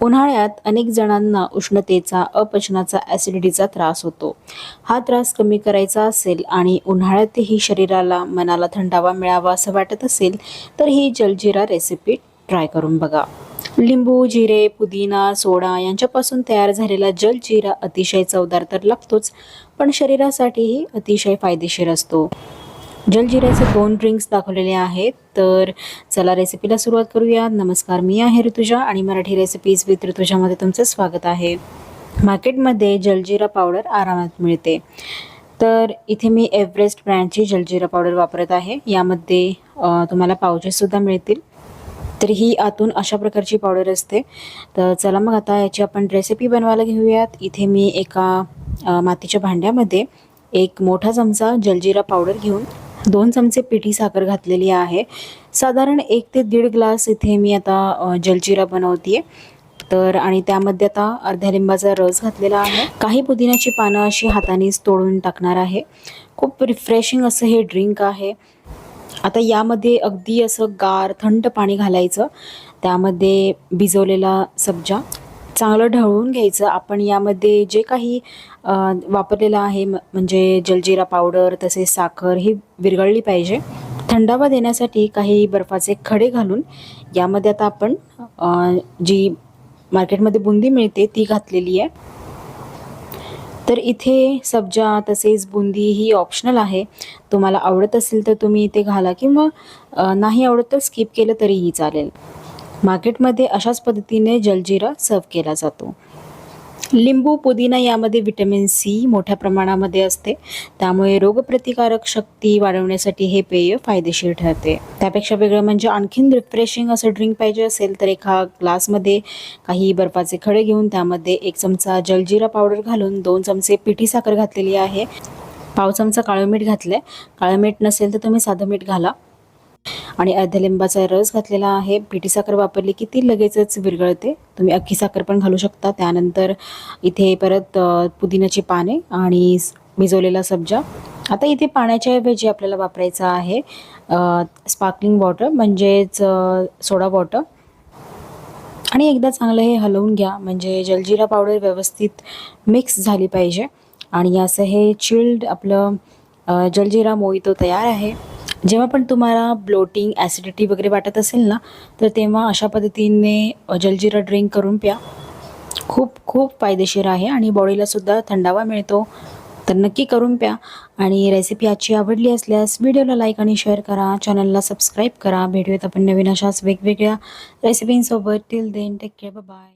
उन्हाळ्यात अनेक जणांना उष्णतेचा अपचनाचा ॲसिडिटीचा त्रास होतो. हा त्रास कमी करायचा असेल आणि उन्हाळ्यातही शरीराला मनाला थंडावा मिळावा असं वाटत असेल तर ही जलजिरा रेसिपी ट्राय करून बघा. लिंबू जिरे पुदिना सोडा यांच्यापासून तयार झालेला जलजिरा अतिशय चवदार तर लागतोच पण शरीरासाठीही अतिशय फायदेशीर असतो. जलजिऱ्याचे दोन ड्रिंक्स दाखवलेले आहेत. तर चला रेसिपीला सुरुवात करूया. नमस्कार मी आहे ऋतुजा आणि मराठी रेसिपीज विथ ऋतुजामध्ये तुमचं स्वागत आहे. मार्केटमध्ये जलजिरा पावडर आरामात मिळते. तर इथे मी एव्हरेस्ट ब्रँडची जलजिरा पावडर वापरत आहे. यामध्ये तुम्हाला पावचेसुद्धा मिळतील. तर ही आतून अशा प्रकारची पावडर असते. तर चला मग आता याची आपण रेसिपी बनवायला घेऊयात. इथे मी एका मातीच्या भांड्यामध्ये एक मोठा चमचा जलजिरा पावडर घेऊन दोन चमचे पिठी साखर घातलेली आहे. साधारण एक ते दीड ग्लास इथे मी आता जलजिरा बनवते तर आणि त्यामध्ये आता अर्ध्या लिंबाचा रस घातलेला आहे. काही पुदिन्याची पानं अशी हातानेच तोडून टाकणार आहे. खूप रिफ्रेशिंग असं हे ड्रिंक आहे. आता यामध्ये अगदी असं गार थंड पाणी घालायचं. त्यामध्ये भिजवलेला सब्जा. चांगलं ढवळून घ्यायचं. आपण यामध्ये जे काही वापरलेलं आहे म- म्हणजे जलजिरा पावडर तसेच साखर ही विरघळली पाहिजे. थंडावा देण्यासाठी काही बर्फाचे खडे घालून यामध्ये आता आपण जी मार्केटमध्ये बुंदी मिळते ती घातलेली आहे. तर इथे सब्जा तसेच बुंदी ही ऑप्शनल आहे. तुम्हाला आवडत असेल तर तुम्ही इथे घाला किंवा नाही आवडत तर स्किप केलं तरीही चालेल. मार्केटमध्ये अशाच पद्धतीने जलजिरा सर्व केला जातो. लिंबू पुदिना यामध्ये विटॅमिन सी मोठ्या प्रमाणामध्ये असते. त्यामुळे रोगप्रतिकारक शक्ती वाढवण्यासाठी हे पेय फायदेशीर ठरते. त्यापेक्षा वेगळं म्हणजे आणखीन रिफ्रेशिंग असं ड्रिंक पाहिजे असेल तर एका ग्लासमध्ये काही बर्फाचे खडे घेऊन त्यामध्ये एक चमचा जलजिरा पावडर घालून दोन चमचे पिठी साखर घातलेली आहे. पाव चमचा काळं मीठ घातलं आहे काळं मीठ नसेल तर तुम्ही साधं मीठ घाला. आणि अर्ध्या लिंबाचा रस घातलेला आहे. पिठी साखर वापरली की ती लगेचच विरघळते. तुम्ही अख्खी साखर पण घालू शकता. त्यानंतर इथे परत पुदिन्याची पाने आणि भिजवलेला सब्जा. आता इथे पाण्याच्या ऐवजी आपल्याला वापरायचं आहे स्पार्कलिंग वॉटर म्हणजेच सोडा वॉटर आणि एकदा चांगलं हे हलवून घ्या. म्हणजे जलजिरा पावडर व्यवस्थित मिक्स झाली पाहिजे. आणि असं हे चिल्ड आपलं जलजिरा मोहितो तयार आहे. जेव्हा पण तुम्हाला ब्लोटिंग ॲसिडिटी वगैरे वाटत असेल ना तर तेव्हा अशा पद्धतीने जलजिरा ड्रिंक करून प्या. खूप खूप फायदेशीर आहे आणि बॉडीलासुद्धा थंडावा मिळतो. तर नक्की करून प्या आणि रेसिपी आजची आवडली असल्यास व्हिडिओला लाईक आणि शेअर करा. चॅनलला सबस्क्राईब करा. भेटूयात आपण नवीन अशाच वेगवेगळ्या रेसिपींसोबत till then take care bye